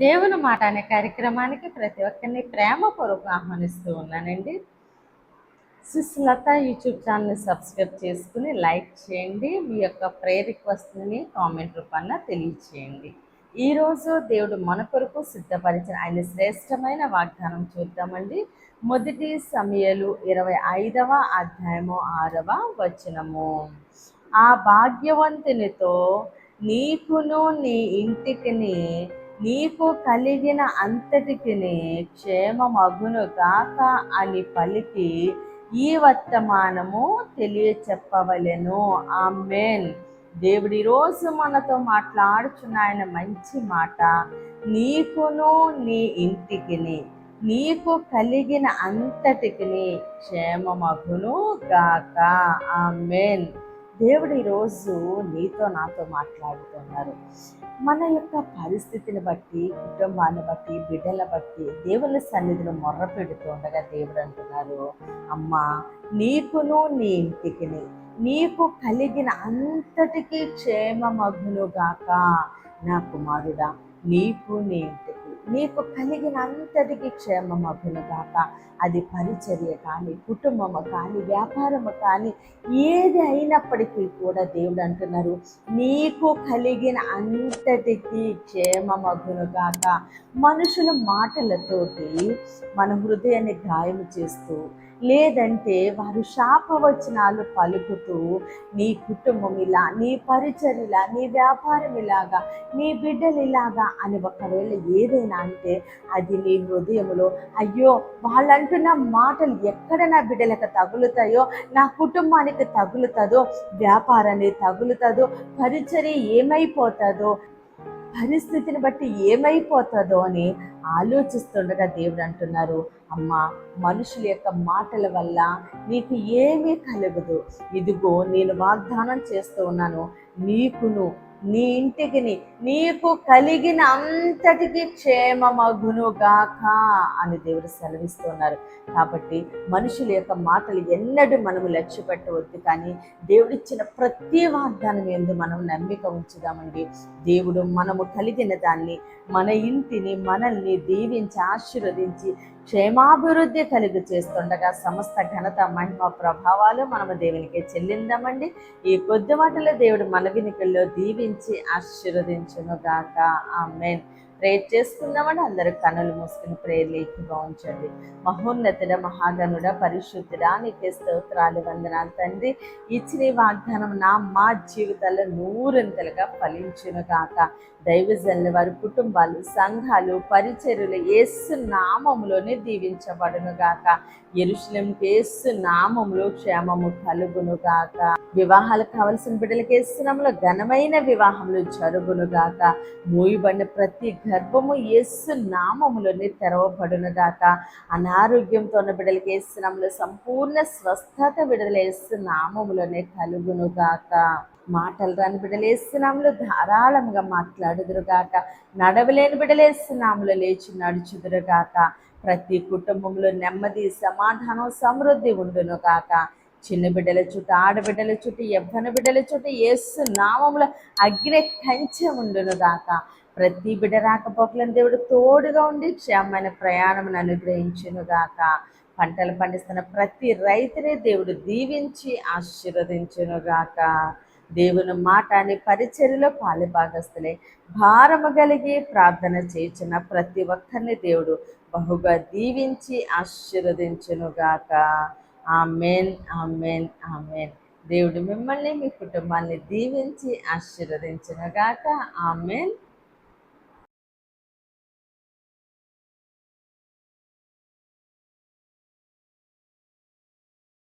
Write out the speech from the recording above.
దేవుని మాట అనే కార్యక్రమానికి ప్రతి ఒక్కరిని ప్రేమపూర్వక ఆహ్వానిస్తూ ఉన్నానండి. సుస్లత యూట్యూబ్ ఛానల్ని సబ్స్క్రైబ్ చేసుకుని లైక్ చేయండి. మీ యొక్క ప్రేయర్ రిక్వెస్ట్ని కామెంట్ రూపాన తెలియచేయండి. ఈరోజు దేవుడు మన కొరకు సిద్ధపరిచిన ఆయన శ్రేష్టమైన వాగ్దానం చూద్దామండి. మొదటి సమయలు ఇరవై ఐదవ అధ్యాయము ఆరవ వచనము. ఆ భాగ్యవంతునితో నీకును నీ ఇంటికిని నీకు కలిగిన అంతటికిని క్షేమమగును గాక అని పలికి ఈ వర్తమానము తెలియచెప్పవలెను. ఆమెన్. దేవుడి రోజు మనతో మాట్లాడుచున్న ఆయన మంచి మాట. నీకును నీ ఇంటికిని నీకు కలిగిన అంతటికి క్షేమమగును గాక ఆమెన్. దేవుడు ఈరోజు నీతో నాతో మాట్లాడుతున్నారు. మన యొక్క పరిస్థితిని బట్టి కుటుంబాన్ని బట్టి బిడ్డల బట్టి దేవుని సన్నిధిలో మొర్ర పెడుతూ ఉండగా దేవుడు అంటున్నారు అమ్మా నీకును నీ ఇంటికి నీకు కలిగిన అంతటికీ క్షేమమగును గాక నా కుమారుడా. నీకు నీ ఇంటికి నీకు కలిగిన అంతటికి క్షేమమగును గాక. అది పరిచర్య కానీ కుటుంబము కానీ వ్యాపారము కానీ ఏది అయినప్పటికీ కూడా దేవుడు అంటున్నారు నీకు కలిగిన అంతటికి క్షేమం గాక. మనుషుల మాటలతోటి మన హృదయాన్ని గాయము చేస్తూ లేదంటే వారు శాపవచనాలు పలుకుతూ నీ కుటుంబం ఇలా నీ పరిచర్యలా నీ వ్యాపారం ఇలాగా నీ బిడ్డలు ఇలాగా అని ఒకవేళ ఏదైనా అంటే అది నీ హృదయంలో అయ్యో వాళ్ళంటున్న మాటలు ఎక్కడ నా బిడ్డలకు తగులుతాయో నా కుటుంబానికి తగులుతుందో వ్యాపారాన్ని తగులుతుందో పరిచర్య ఏమైపోతుందో పరిస్థితిని బట్టి ఏమైపోతుందో అని ఆలోచిస్తుండగా దేవుడు అంటున్నారు అమ్మ మనుషుల యొక్క మాటల వల్ల నీకు ఏమీ కలగదు. ఇదిగో నేను వాగ్దానం చేస్తూ ఉన్నాను. నీకును నీ ఇంటికిని నీకు కలిగిన అంతటికి క్షేమమగునుగాక అని దేవుడు సెలవిస్తున్నారు. కాబట్టి మనుషుల యొక్క మాటలు ఎన్నడూ మనము లక్ష్య పెట్టవద్దు కానీ దేవుడిచ్చిన ప్రతి వాగ్దానం ఎందు మనం నమ్మిక ఉంచుదామండి. దేవుడు మనము కలిగిన దాన్ని మన ఇంటిని మనల్ని దీవించి ఆశీర్వదించి క్షేమాభివృద్ధి కలుగు చేస్తుండగా సమస్త ఘనత మహిమ ప్రభావాలు మనము దేవునికి చెల్లిందామండి. ఈ కొద్ది మాటలో దేవుడు మన వినికల్లో దీవించి ఆశీర్వదించును గాక ఆమెన్. ప్రేర్ చేసుకుందామని అందరూ కనులు మూసుకుని ప్రేర్లేఖగా ఉంచండి. మహోన్నతుడ మహాగనుడ పరిశుద్ధుడ నీకే స్తోత్రాలు వందనాలు తండ్రి. ఇచ్చిన వాగ్దానం నా మా జీవితాల్లో నూరంతలుగా ఫలించును గాక. దైవజనుల వారి కుటుంబాలు సంఘాలు పరిచర్యలు ఏసు నామములోనే దీవించబడును గాక. ఎరుశలంకి ఏసు నామములో క్షేమము కలుగును గాక. వివాహాలు కావలసిన బిడ్డలకి ఏసునామలో ఘనమైన వివాహములు జరుగును గాక. మూయబడిన ప్రతి గర్భము యేసు నామములోనే తెరవబడును గాక. అనారోగ్యంతో ఉన్న బిడ్డలకి ఏసునామలో సంపూర్ణ స్వస్థత విడుదల ఏసు నామములోనే కలుగును గాక. మాటలు రాని బిడ్డలేస్తున్నాములు ధారాళంగా మాట్లాడుదురుగాక నడవలేని బిడ్డలేస్తున్నాములు లేచి నడుచుదురుగాక ప్రతి కుటుంబంలో నెమ్మది సమాధానం సమృద్ధి ఉండును కాక చిన్న బిడ్డల చుట్టూ ఆడబిడ్డల చుట్టూ ఎవ్వన బిడ్డల చుట్టూ ఏసు నామములు అగ్ని కంచె ఉండును కాక ప్రతి బిడ రాకపోకలను దేవుడు తోడుగా ఉండి క్షేమమైన ప్రయాణం అనుగ్రహించును గాక పంటలు పండిస్తున్న ప్రతి రైతునే దేవుడు దీవించి ఆశీర్వదించును గాక దేవుని మాట అనే పరిచర్యలో పాలిభాగస్తులే భారము కలిగి ప్రార్థన చేసిన ప్రతి ఒక్కరిని దేవుడు బహుగా దీవించి ఆశీర్వదించునుగాక. Amen amen amen. దేవుడు మిమ్మల్ని మీ కుటుంబాన్ని దీవించి ఆశీర్వదించునుగాక. ఆమెన్.